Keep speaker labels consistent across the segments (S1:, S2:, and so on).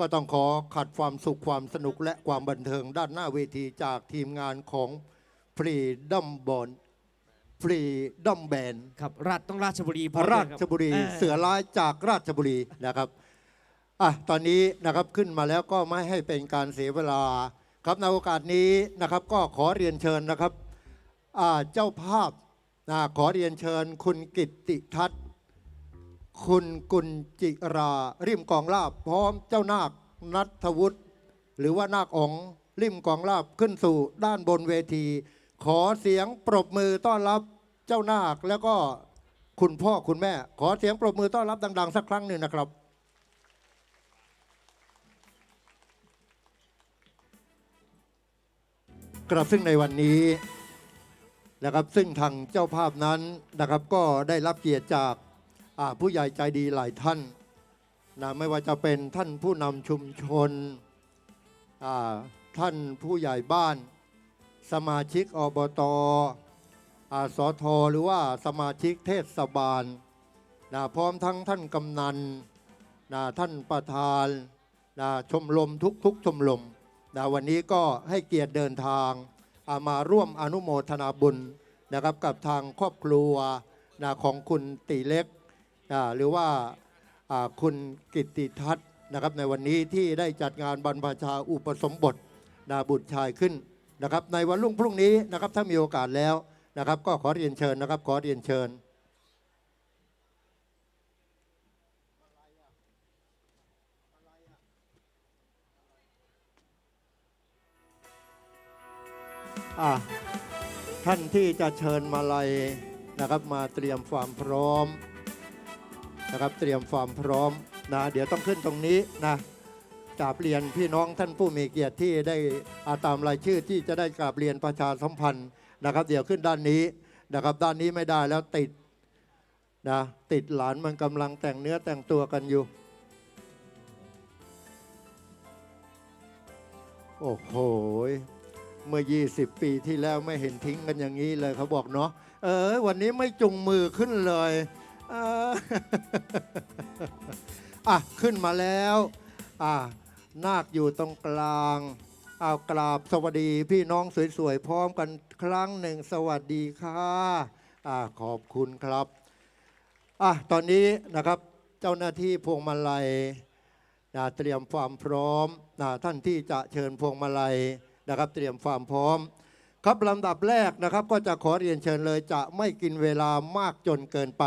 S1: ก็ต้องขอขัดความสุขความสนุกและความบันเทิงด้านหน้าเวทีจากทีมงานของฟรีดัมบอลฟรีดัมแบน
S2: ครับราชต้องราชบุรีพอ
S1: ราช
S2: ด้วยค
S1: บุรี
S2: ออ
S1: เสือร้ายจากราชบุรีนะครับอะตอนนี้นะครับขึ้นมาแล้วก็ไม่ให้เป็นการเสียเวลาครับในโอกาสนี้นะครับก็ขอเรียนเชิญนะครับอ่าเจ้าภาพนะขอเรียนเชิญคุณกิตติทัศน์ คุณกุลจิราริมกองลาบ พร้อมเจ้านาคนัทวุฒิหรือว่านาคองริมกองลาบขึ้นสู่ด้านบนเวที ขอเสียงปรบมือต้อนรับเจ้านาคแล้วก็คุณพ่อคุณแม่ ขอเสียงปรบมือต้อนรับดัง ๆ สักครั้งหนึ่งนะครับกระซึ่งในวันนี้นะครับซึ่งทางเจ้าภาพนั้นนะครับก็ได้รับเกียรติจาก ผู้ใหญ่ใจดีหลายท่านนะไม่ว่าจะเป็นท่านผู้นำชุมชน ท่านผู้ใหญ่บ้าน สมาชิกอบตอสทหรือว่าสมาชิกเทศบาลนะพร้อมทั้งท่านกำนันนะท่านประธานนะชมรมทุกๆชมรมนะวันนี้ก็ให้เกียรติเดินทางามาร่วมอนุโมทนาบุญนะครับกับทางครอบครัวนะของคุณตีเล็ก หรือว่าคุณกิติทัศน์นะครับในวันนี้ที่ได้จัดงานบรรพชาอุปสมบทนาบุตรชายขึ้นนะครับในวันรุ่งพรุ่งนี้นะครับถ้ามีโอกาสแล้วนะครับ ก็ขอเรียนเชิญนะครับ ขอเรียนเชิญ ท่านที่จะเชิญมาลัยนะครับมาเตรียมความพร้อม นะครับเตรียมความพร้อมนะเดี๋ยวต้องขึ้นตรงนี้นะกราบเรียนพี่น้องท่านผู้มีเกียรติที่ได้อาตามรายชื่อที่จะได้กราบเรียนประชาสัมพันธ์นะครับ เดี๋ยวขึ้นด้านนี้นะครับ ด้านนี้ไม่ได้แล้วติดนะติดหลานมันกำลังแต่งเนื้อแต่งตัวกันอยู่ โอ้โหเมื่อ 20 ปีที่แล้วไม่เห็นทิ้งกันอย่างนี้เลยเขาบอกเนาะเออวันนี้ไม่จุงมือขึ้นเลย อะขึ้นมาแล้วอะนาคอยู่ตรงกลางเอากราบสวัสดีพี่น้องสวยๆพร้อมกันครั้งหนึ่งสวัสดีค่ะอะขอบคุณครับอะตอนนี้นะครับเจ้าหน้าที่พวงมาลัยนะเตรียมความพร้อมนะท่านที่จะเชิญพวงมาลัยนะครับ เตรียมความพร้อม ครับลำดับแรกนะครับ ก็จะขอเรียนเชิญเลยจะไม่กินเวลามากจนเกินไป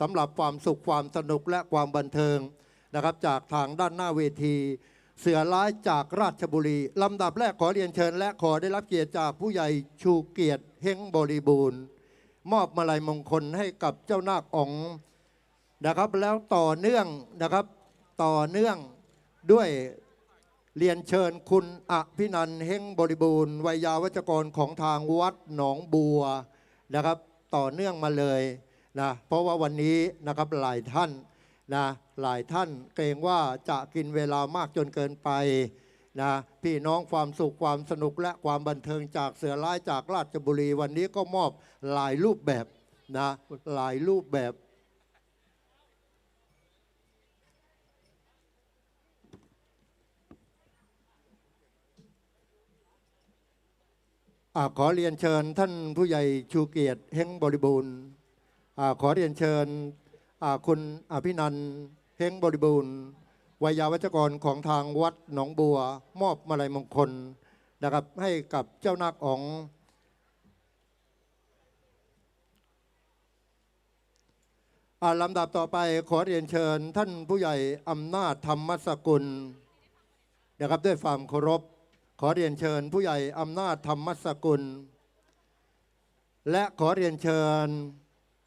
S1: สำหรับความสุขความสนุกและความบันเทิงนะครับ จากทางด้านหน้าเวที เสือร้ายจากราชบุรีลำดับแรกขอเรียนเชิญ และขอได้รับเกียรติจากผู้ใหญ่ชูเกียรติเฮงบริบูรณ์ มอบมาลัยมงคลให้กับเจ้านาคองนะครับ แล้วต่อเนื่องนะครับต่อเนื่องด้วยเรียนเชิญคุณอภินันเฮงบริบูรณ์วัยยาวัจกรของทางวัดหนองบัวนะครับ ต่อเนื่องมาเลย นะเพราะว่าวันนี้นะครับหลายท่านนะหลายท่านเกรงว่าจะกินเวลามากจนเกินไปนะพี่น้องความสุขความสนุกและความบันเทิงจากเสือร้ายจากราชบุรีวันนี้ก็มอบหลายรูปแบบนะหลายรูปแบบอขอเรียนเชิญท่านผู้ใหญ่ชูเกียรติเฮงบริบูรณ์ ขอเรียนเชิญคุณอภินันเฮงบริบูรณ์วัยยาวัจกรของทางวัดหนองบัว มอบมาลัยมงคลนะครับให้กับเจ้านาคอ๋องลำดับต่อไปขอเรียนเชิญท่านผู้ใหญ่อำนาจธรรมสกุลนะครับด้วยความเคารพ ขอเรียนเชิญผู้ใหญ่อำนาจธรรมสกุล และขอเรียนเชิญ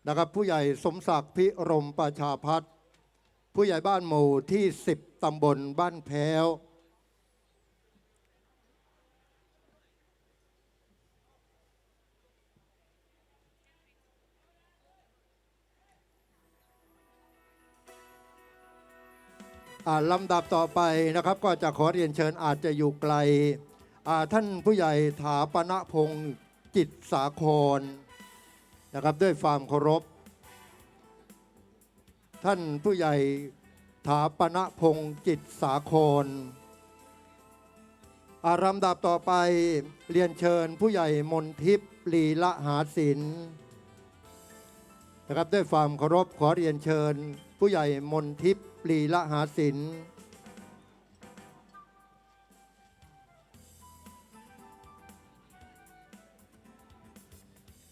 S1: นะครับ ผู้ใหญ่สมศักดิ์พิรมประชาพัฒน์ผู้ใหญ่บ้านหมู่ที่ 10 ตำบลบ้านแพ้วอ่าลำดับต่อไปนะครับ ก็จะขอเรียนเชิญอาจจะอยู่ไกลอ่าท่านผู้ใหญ่ถาปณพงศ์จิตสาคร นะครับด้วยความเคารพ ท่านผู้ใหญ่ถาปณพงศ์จิตสาคร อารามดับต่อไปเรียนเชิญผู้ใหญ่มนทิพย์ลีละหาศิลนะครับด้วยความเคารพขอเรียนเชิญ ผู้ใหญ่มนทิพย์ลีละหาศิลป์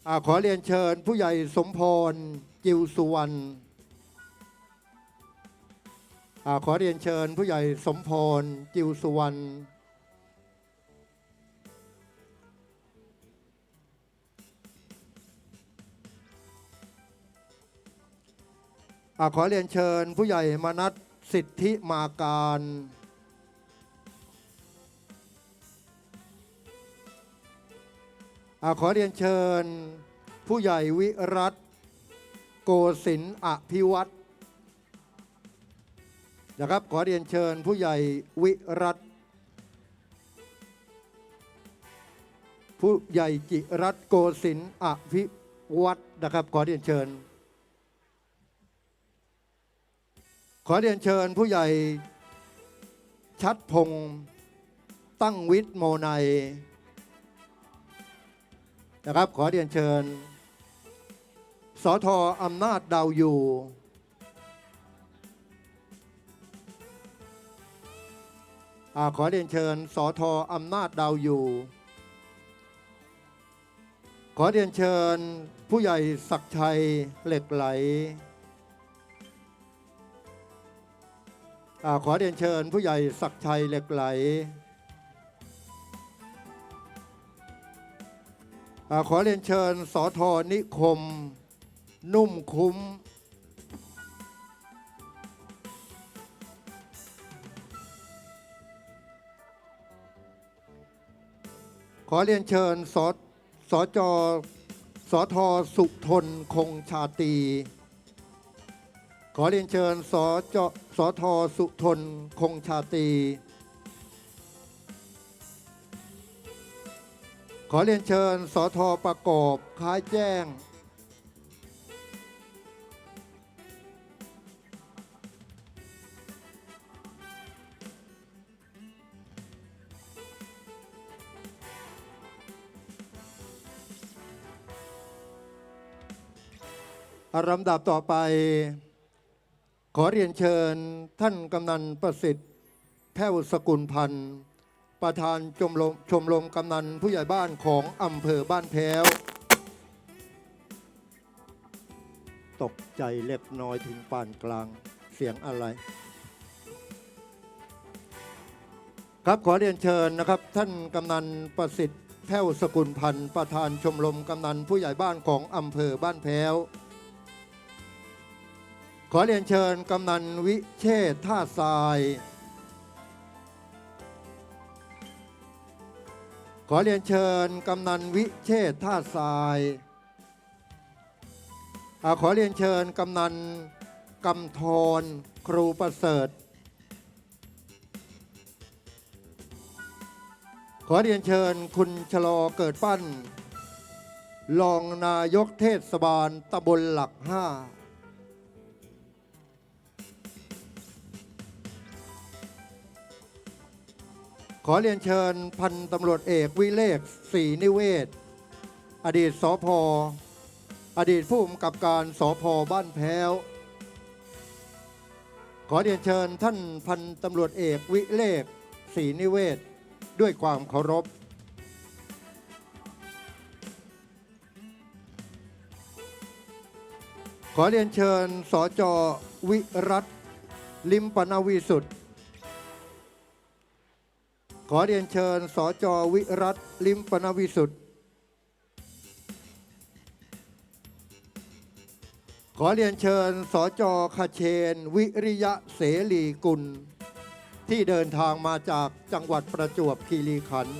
S1: อาขอเรียนเชิญผู้ใหญ่สมพร จิวสุวรรณอาขอเรียนเชิญผู้ใหญ่สมพร จิวสุวรรณอาขอเรียนเชิญผู้ใหญ่มนัสสิทธิมาการ อาขอเรียนเชิญ ผู้ใหญ่วิรัตโกศินอภิวัตนะครับขอเรียนเชิญผู้ใหญ่วิรัตผู้ใหญ่จิรัตโกศินอภิวัตนะครับขอเรียนเชิญ ขอเรียนเชิญผู้ใหญ่ชัดพงศ์ตั้งวิทย์โมไนย นะครับขอเรียนเชิญสอทออำนาจดาวอยู่ ขอเรียนเชิญสอทออำนาจดาวอยู่ ขอเรียนเชิญผู้ใหญ่ศักชัยเหล็กไหลอขอเรียนเชิญผู้ใหญ่ศักชัยเหล็กไหล อาขอเรียนเชิญสอทอนิคม นุ่มคุ้ม ขอเรียนเชิญสสจสอทอสุทนคงชาตรีขอเรียนเชิญสจสทสุทนคงชาตรี อเรียนเชิญสทประกอบค้ายแจ้ง ลำดับต่อไป ขอเรียนเชิญท่านกำนันประสิทธิ์ แพ้วสกุลพันธ์ ประธานชมรมชมรมกำนันผู้ใหญ่บ้านของอำเภอบ้านแพ้ว ตกใจเล็กน้อยถึงปานกลางเสียงอะไร ครับขอเรียนเชิญนะครับ ท่านกำนันประสิทธิ์แพ้วสกุลพันธ์ประธานชมรมกำนันผู้ใหญ่บ้านของอำเภอบ้านแพ้ว ขอเรียนเชิญกำนันวิเชษท่าทราย ขอเรียนเชิญกำนันวิเชษท่าทรายอขอเรียนเชิญกำนันกำธรครูประเสริฐ ขอเรียนเชิญคุณชะลอเกิดปั้น รองนายกเทศบาลตำบลหลักห้า ขอเรียนเชิญพันตำรวจเอกวิเลศศรีนิเวศ อดีตสพอดีตผู้กำกับการสพบ้านแพ้ว ขอเรียนเชิญท่านพันตำรวจเอกวิเลศศรีนิเวศ ด้วยความเคารพขอเรียนเชิญสจวิรัตลิมปนาวิสุทธิ์ ขอเรียนเชิญสจวิรัตลิมปนาวิสุทธิ์ขอเรียนเชิญสจคเชน วิริยะเสรีกุล ที่เดินทางมาจากจังหวัดประจวบคีรีขันธ์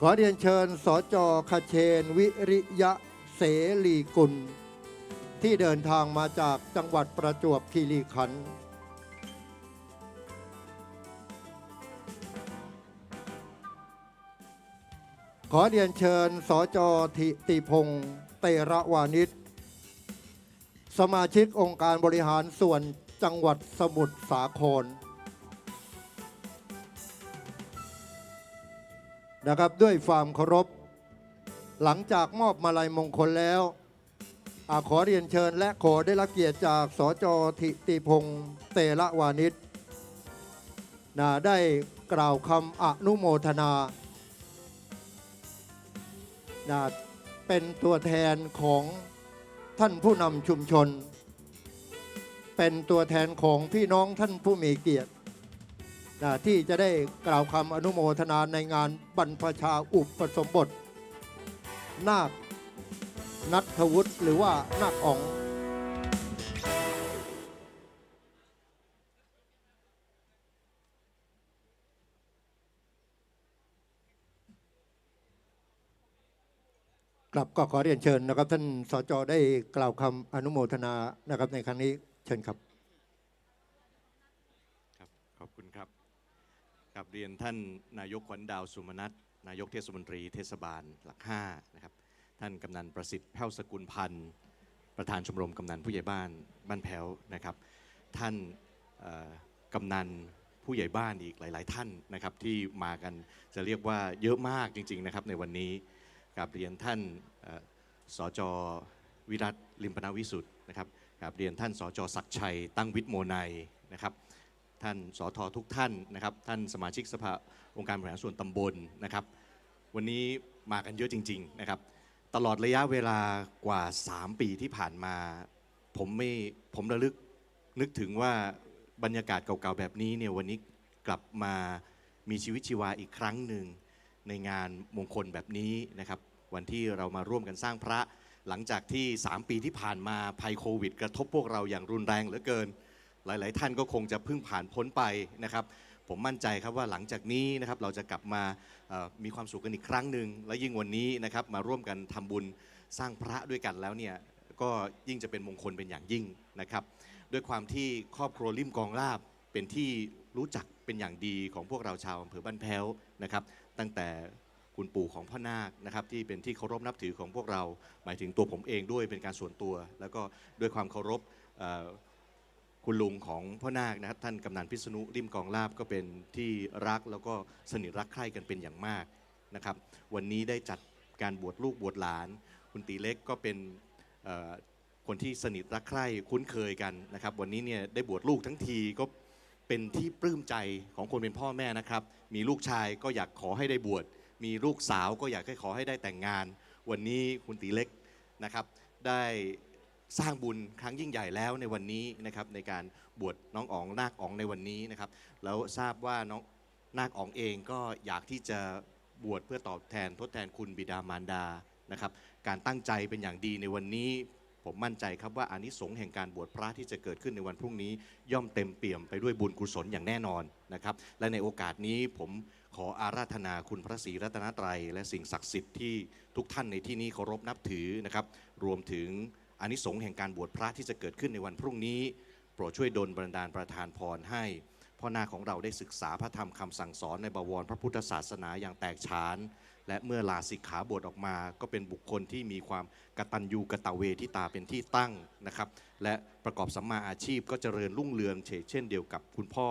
S1: ขอเรียนเชิญสจคเชน วิริยะเสรีกุล ที่เดินทางมาจากจังหวัดประจวบคีรีขันธ์ ขอเรียนเชิญสจทิติพงศ์เตระวานิชสมาชิกองค์การบริหารส่วนจังหวัดสมุทรสาครนะครับด้วยความเคารพ หลังจากมอบมาลัยมงคลแล้วอาขอเรียนเชิญและขอได้รับเกียรติจากสจทิติพงศ์เตระวานิชนะได้กล่าวคำอนุโมทนา นะเป็นตัวแทนของท่านผู้นำชุมชน เป็นตัวแทนของพี่น้องท่านผู้มีเกียรตินะที่จะได้กล่าวคำอนุโมทนาในงานบรรพชาอุปสมบท นาคนัทวุฒิหรือว่านาคอ๋อง กลับก็ขอเรียนเชิญนะครับ ท่านสจได้กล่าวคำอนุโมทนานะครับในครั้งนี้เชิญครับ
S3: ครับขอบคุณครับกับเรียนท่านนายกขวัญดาวสุมนัทนายกเทศมนตรีเทศบาลหลักห้านะครับท่านกำนันประสิทธิ์แพ้วสกุลพันธ์ ประธานชมรมกำนันผู้ใหญ่บ้านบ้านแพ้วนะครับ ท่านกำนันผู้ใหญ่บ้านอีกหลาย ๆ ท่านนะครับที่มากันจะเรียกว่าเยอะมากจริง ๆ นะครับในวันนี้ กับเรียนท่านเอ่อสจวิรัตลิมปนาวิสุทธ์นะครับกับเรียนท่านสจศักชัย ตั้งวิทย์โมไนยนะครับ ท่านสอททุกท่านนะครับ ท่านสมาชิกสภาองค์การบริหารส่วนตำบลนะครับ วันนี้มากันเยอะจริง ๆนะครับ ตลอดระยะเวลากว่า 3 ปีที่ผ่านมา ผมไม่ผมระลึกนึกถึงว่าบรรยากาศเก่าๆแบบนี้เนี่ยวันนี้กลับมามีชีวิตชีวาอีกครั้งหนึ่งในงานมงคลแบบนี้นะครับ วันที่เรามาร่วมกันสร้างพระ หลังจากที่ 3 ปีที่ผ่านมาภัยโควิด กระทบพวกเราอย่างรุนแรงเหลือเกิน หลาย ๆ ท่านก็คงจะเพิ่งผ่านพ้นไปนะครับ ผมมั่นใจครับว่าหลังจากนี้นะครับเราจะกลับมามีความสุขกันอีกครั้งหนึ่งและยิ่งวันนี้นะครับมาร่วมกันทำบุญสร้างพระด้วยกันแล้วเนี่ยก็ยิ่งจะเป็นมงคลเป็นอย่างยิ่งนะครับ ด้วยความที่ครอบครัวริมกองลาบเป็นที่รู้จักเป็นอย่างดีของพวกเราชาวอำเภอบ้านแพ้วนะครับ ตั้งแต่ คุณปู่ของพ่อนาคนะครับที่เป็นที่เคารพนับถือของพวกเรา หมายถึงตัวผมเองด้วยเป็นการส่วนตัว แล้วก็ด้วยความเคารพคุณลุงของพ่อนาคนะครับท่านกำนันพิษณุริมกองลาบก็เป็นที่รักแล้วก็สนิทรักใคร่กันเป็นอย่างมากนะครับ วันนี้ได้จัดการบวชลูกบวชหลาน คุณตีเล็กก็เป็นคนที่สนิทรักใคร่คุ้นเคยกันนะครับ วันนี้เนี่ยได้บวชลูกทั้งทีก็เป็นที่ปลื้มใจของคนเป็นพ่อแม่นะครับ มีลูกชายก็อยากขอให้ได้บวช มีลูกสาวก็อยากให้ขอให้ได้แต่งงาน วันนี้คุณตีเล็กนะครับ ได้สร้างบุญครั้งยิ่งใหญ่แล้วในวันนี้นะครับในการบวชน้องอ๋องนาคอ๋องในวันนี้นะครับแล้วทราบว่าน้องนาคอ๋องเองก็อยากที่จะบวชเพื่อตอบแทนทดแทนคุณบิดามารดานะครับการตั้งใจเป็นอย่างดีในวันนี้ ผมมั่นใจครับว่าอานิสงส์แห่งการบวชพระที่จะเกิดขึ้นในวันพรุ่งนี้ ย่อมเต็มเปี่ยมไปด้วยบุญกุศลอย่างแน่นอนนะครับ และในโอกาสนี้ผมขออาราธนาคุณพระศรีรัตนตรัย และสิ่งศักดิ์สิทธิ์ที่ทุกท่านในที่นี้เคารพนับถือนะครับ รวมถึงอานิสงส์แห่งการบวชพระที่จะเกิดขึ้นในวันพรุ่งนี้ โปรดช่วยดลบันดาลประทานพรให้พ่อหน้าของเราได้ศึกษาพระธรรมคำสั่งสอนในบวรพระพุทธศาสนาอย่างแตกฉาน และเมื่อลาสิกขาบทออกมา ก็เป็นบุคคลที่มีความกตัญญูกตเวทิตาเป็นที่ตั้งนะครับ และประกอบสัมมาอาชีพก็เจริญรุ่งเรืองเช่นเดียวกับคุณพ่อ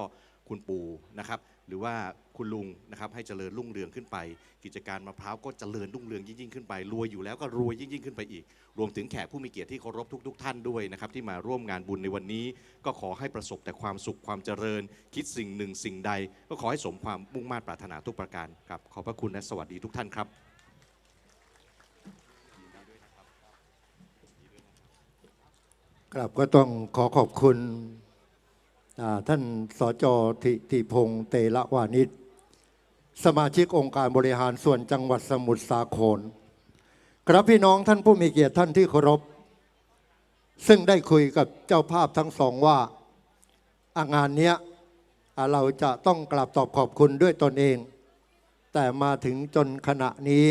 S3: คุณปู่นะครับ หรือว่าคุณลุงนะครับให้เจริญรุ่งเรืองขึ้นไป กิจการมะพร้าวก็เจริญรุ่งเรืองยิ่งๆขึ้นไปรวยอยู่แล้วก็รวยยิ่งๆขึ้นไปอีก รวมถึงแขกผู้มีเกียรติที่เคารพทุก ๆ ท่านด้วยนะครับที่มาร่วมงานบุญในวันนี้ ก็ขอให้ประสบแต่ความสุขความเจริญ คิดสิ่งหนึ่งสิ่งใด ก็ขอให้สมความมุ่งมา่ปรารถนาทุกประการครับขอบพระคุณและสวัสดีทุกท่านครับ
S1: ครับก็ต้องขอขอบคุณ ท่านสจทิติพงศ์เตระวานิชสมาชิกองค์การบริหารส่วนจังหวัดสมุทรสาคร ครับพี่น้องท่านผู้มีเกียรติท่านที่เคารพ ซึ่งได้คุยกับเจ้าภาพทั้งสองว่าอางานเนี้ยเราจะต้องกราบตอบขอบคุณด้วยตนเอง แต่มาถึงจนขณะนี้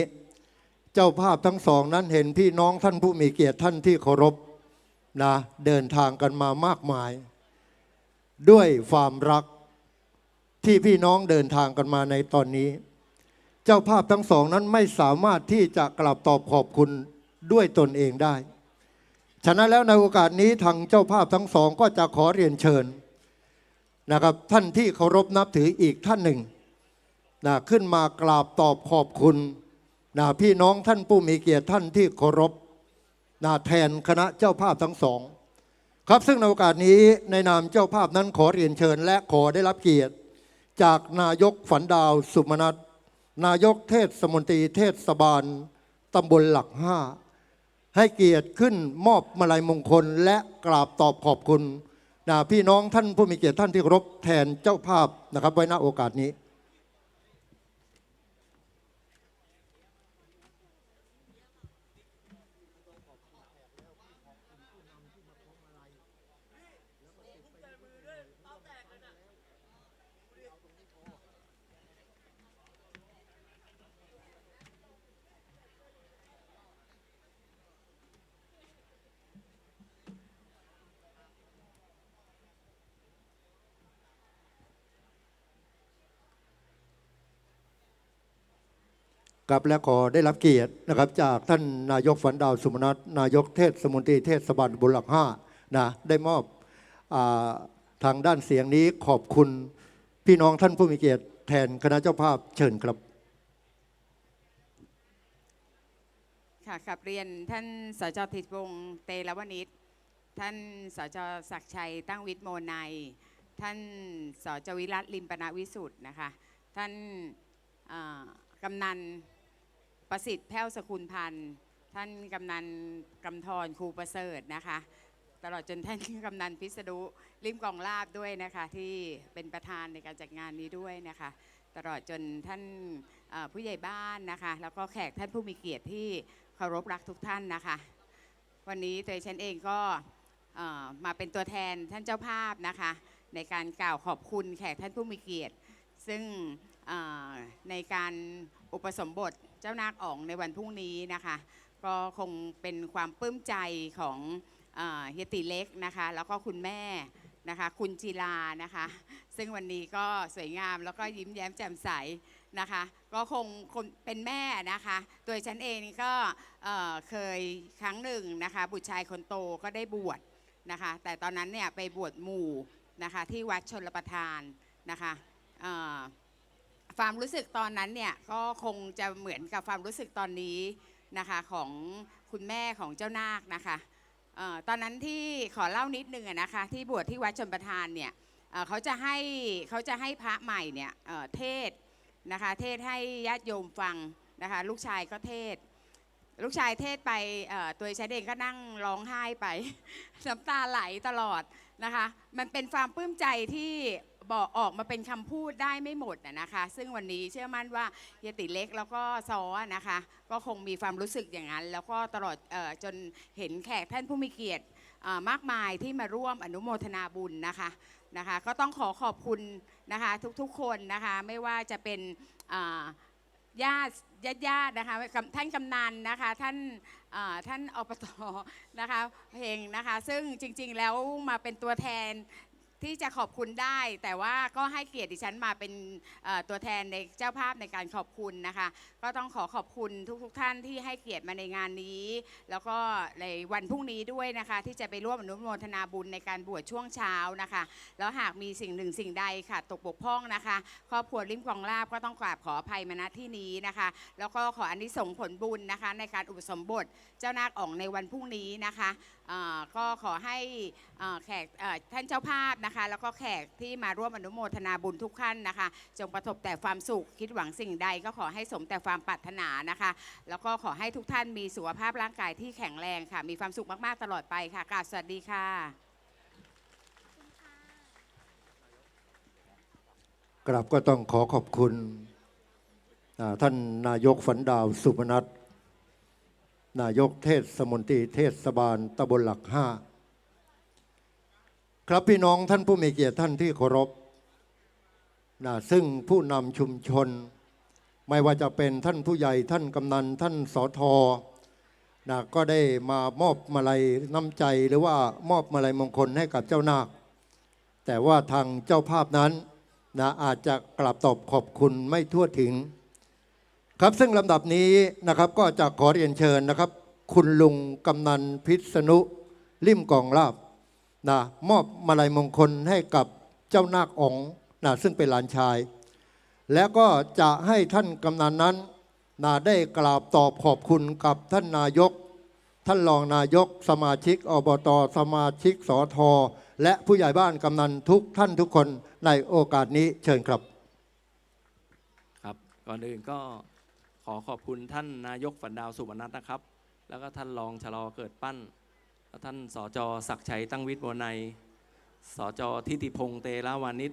S1: เจ้าภาพทั้งสองนั้นเห็นพี่น้องท่านผู้มีเกียรติท่านที่เคารพนะเดินทางกันมามากมาย ด้วยความรักที่พี่น้องเดินทางกันมาในตอนนี้ เจ้าภาพทั้งสองนั้นไม่สามารถที่จะกลับตอบขอบคุณด้วยตนเองได้ ฉะนั้นแล้วในโอกาสนี้ทางเจ้าภาพทั้งสองก็จะขอเรียนเชิญนะครับท่านที่เคารพนับถืออีกท่านหนึ่งนะขึ้นมากราบตอบขอบคุณนะพี่น้องท่านผู้มีเกียรติท่านที่เคารพนะแทนคณะเจ้าภาพทั้งสอง ครับซึ่งในโอกาสนี้ในนามเจ้าภาพนั้นขอเรียนเชิญ และขอได้รับเกียรติ จากนายกฝันดาวสุมนัทนายกเทศมนตรีเทศบาลตำบลหลักห้าให้เกียรติขึ้นมอบมาลัยมงคลและกราบตอบขอบคุณนะพี่น้องท่านผู้มีเกียรติท่านที่เคารพแทนเจ้าภาพนะครับไว้ณโอกาสนี้ กับและขอได้รับเกียรตินะครับ จากท่านนายกฝันดาวสุมนัทนายกเทศมนตรีเทศบาลบุญหลักห้านะได้มอบอทางด้านเสียงนี้ขอบคุณพี่น้องท่านผู้มีเกียรติแทนคณะเจ้าภาพเชิญครับ
S4: ค่ะกับเรียนท่านสจธิตวงศ์เตลวณิชท่านสจศักชัยตั้งวิทย์โมไนยท่านสจวิรัตลิมปนาวิสุทธ์นะคะ ท่านกำนัน ประสิทธิ์แพ้วสกุลพันธ์ท่านกำนันกำธรครูประเสริฐนะคะ ตลอดจนท่านกำนันพิษณุริมกองลาบด้วยนะคะ ที่เป็นประธานในการจัดงานนี้ด้วยนะคะ ตลอดจนท่านผู้ใหญ่บ้านนะคะ แล้วก็แขกท่านผู้มีเกียรติที่เคารพรักทุกท่านนะคะ วันนี้ตัวฉันเองก็มาเป็นตัวแทนท่านเจ้าภาพนะคะ ในการกล่าวขอบคุณแขกท่านผู้มีเกียรติ ซึ่งในการอุปสมบท จ้านาคอ๋องในวันพรุ่งนี้นะคะ ก็คงเป็นความปลื้มใจของเฮียติเล็กนะคะ แล้วก็คุณแม่นะคะ คุณจิลานะคะ ซึ่งวันนี้ก็สวยงามแล้วก็ยิ้มแย้มแจ่มใสนะคะ ก็คงคนเป็นแม่นะคะตัวฉันเองนี่ก็เคยครั้งหนึ่งนะคะ บุตรชายคนโตก็ได้บวชนะคะ แต่ตอนนั้นเนี่ยไปบวชหมู่นะคะที่วัดชนรประทานนะคะ ความรู้สึกตอนนั้นเนี่ยก็คงจะเหมือนกับความรู้สึกตอนนี้นะคะของคุณแม่ของเจ้านาคนะคะออตอนนั้นที่ขอเล่านิดนึงนะคะที่บวชที่วัดชนประทานเนี่ยเขาจะให้เขาจะให้พระใหม่เนี่ยเทศนะคะเทศให้ญาติโยมฟังนะคะลูกชายก็เทศ ลูกชายเทศไปตัวฉันเองก็นั่งร้องไห้ไปน้ำตาไหลตลอดนะคะมันเป็นความปลื้มใจที่ บอกออกมาเป็นคำพูดได้ไม่หมดนะคะ ซึ่งวันนี้เชื่อมั่นว่าเยติเล็กแล้วก็ซอนะคะ ก็คงมีความรู้สึกอย่างนั้น แล้วก็ตลอดจนเห็นแขกท่านผู้มีเกียรติมากมายที่มาร่วมอนุโมทนาบุญนะคะนะคะ ก็ต้องขอขอบคุณนะคะทุกๆคนนะคะไม่ว่าจะเป็นญาติญาติญาตินะคะท่านกำนันนะคะท่านอ่าท่านอบตนะคะเพลงนะคะ ซึ่งจริงๆแล้วมาเป็นตัวแทน ที่จะขอบคุณได้ แต่ว่าก็ให้เกียรติดิฉันมาเป็นเอ่อตัวแทนในเจ้าภาพในการขอบคุณนะคะ ก็ต้องขอขอบคุณทุกๆท่านที่ให้เกียรติมาในงานนี้ แล้วก็ในวันพรุ่งนี้ด้วยนะคะ ที่จะไปร่วมอนุโมทนาบุญในการบวชช่วงเช้านะคะ แล้วหากมีสิ่งหนึ่งสิ่งใดค่ะ ตกบกพร่องนะคะครอบครัวริมกองลาบก็ต้องกราบขออภัยมาณที่นี้นะคะ แล้วก็ขออนนิสงส์ผลบุญนะคะ ในการอุปสมบทเจ้านาคอ่องในวันพรุ่งนี้นะคะเอ่อก็ขอให้เอ่อแขกเอ่อท่านเจ้าภาพนะคะแล้วก็แขกที่มาร่วมอนุโมทนาบุญทุกท่านนะคะ จงประสบแต่ความสุขคิดหวังสิ่งใดก็ขอให้สมแต่ความปรารถนานะคะ แล้วก็ขอให้ทุกท่านมีสุขภาพร่างกายที่แข็งแรงค่ะ มีความสุขมากๆตลอดไปค่ะกราบสวัสดีค่ะ
S1: กราบก็ต้องขอขอบคุณท่านนายกฝันดาวสุพนัทนายกเทศมนตรีเทศบาลตำบลหลักห้า ครับพี่น้องท่านผู้มีเกียรติท่านที่เคารพนะซึ่งผู้นำชุมชน ไม่ว่าจะเป็นท่านผู้ใหญ่ท่านกำนันท่านสอทอนะก็ได้มามอบมาลัยน้ำใจหรือว่ามอบมาลัยมงคลให้กับเจ้านาค แต่ว่าทางเจ้าภาพนั้นนะอาจจะกลับตอบขอบคุณไม่ทั่วถึง ครับซึ่งลำดับนี้นะครับก็จะขอเรียนเชิญนะครับ คุณลุงกำนันพิษณุริมกองลาบ นะมอบมาลัยมงคลให้กับเจ้านาคองนะซึ่งเป็นหลานชาย แล้วก็จะให้ท่านกำนันนั้นนะได้กราบตอบขอบคุณกับท่านนายก ท่านรองนายก สมาชิกอบตสมาชิกสอทอและผู้ใหญ่บ้านกำนันทุกท่านทุกคนในโอกาสนี้เชิญครับ
S5: ครับก่อนอื่นก็ขอขอบคุณท่านนายกฝันดาวสุวรรณัตนะครับ แล้วก็ท่านรองชะลอเกิดปั้น ท่านสจศักชัยตั้งวิทย์วนัยสจทิติพงษ์เตระวานิช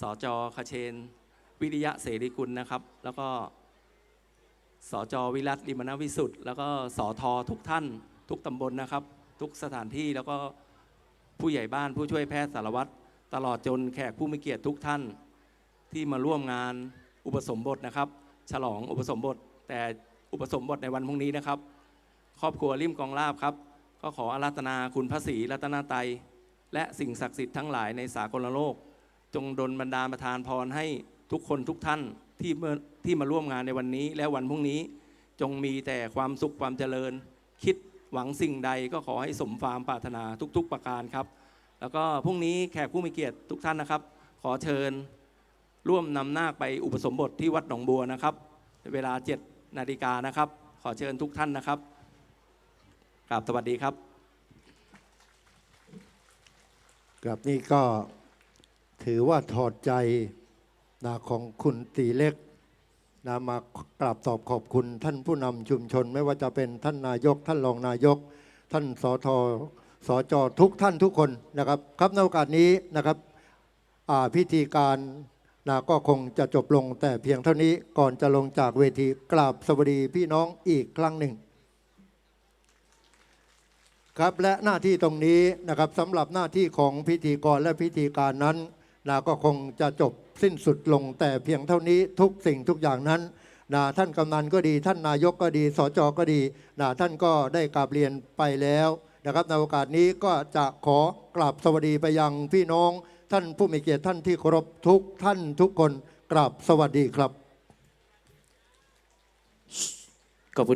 S5: สจคเชน วิริยะเสรีกุลนะครับ แล้วก็สจวิรัตลิมนวิสุทธ์แล้วก็สอทอทุกท่านทุกตำบลนะครับ ทุกสถานที่แล้วก็ผู้ใหญ่บ้านผู้ช่วยแพทย์สารวัตรตลอดจนแขกผู้มีเกียรติทุกท่าน ที่มาร่วมงานอุปสมบทนะครับ ฉลองอุปสมบท แต่อุปสมบทในวันพรุ่งนี้นะครับ ครอบครัวริมกองลาบครับ ก็ขออาราธนาคุณพระศรีรัตนตรัยและสิ่งศักดิ์สิทธิ์ทั้งหลายในสากลโลก จงดลบันดาลประทานพรให้ทุกคนทุกท่านที่เมื่อที่มาร่วมงานในวันนี้ และวันพรุ่งนี้จงมีแต่ความสุขความเจริญ คิดหวังสิ่งใดก็ขอให้สมความปรารถนาทุก ๆประการครับ แล้วก็พรุ่งนี้แขกผู้มีเกียรติทุกท่านนะครับ ขอเชิญร่วมนำนาคไปอุปสมบทที่วัดหนองบัวนะครับ เวลา7นาฬิกานะครับ ขอเชิญทุกท่านนะครับ กราบสวัสดีครับ
S1: ครับนี่ก็ถือว่าถอดใจนะของคุณตีเล็กนะมากราบตอบขอบคุณท่านผู้นำชุมชน ไม่ว่าจะเป็นท่านนายก ท่านรองนายก ท่านสอทอสอจอทุกท่านทุกคนนะครับ ครับในโอกาสนี้นะครับพิธีการนะก็คงจะจบลงแต่เพียงเท่านี้ก่อนจะลงจากเวทีกราบสวัสดีพี่น้องอีกครั้งหนึ่ง ครับและหน้าที่ตรงนี้นะครับสำหรับหน้าที่ของพิธีกรและพิธีการนั้นนะก็คงจะจบสิ้นสุดลงแต่เพียงเท่านี้ทุกสิ่งทุกอย่างนั้นนะท่านกำนันก็ดี ท่านนายกก็ดีสจก็ดีนะท่านก็ได้กราบเรียนไปแล้วนะครับในโอกาสนี้ก็จะขอกราบสวัสดีไปยังพี่น้อง ท่านผู้มีเกียรติท่านที่เคารพทุกท่านทุกคนกราบสวัสดีครับ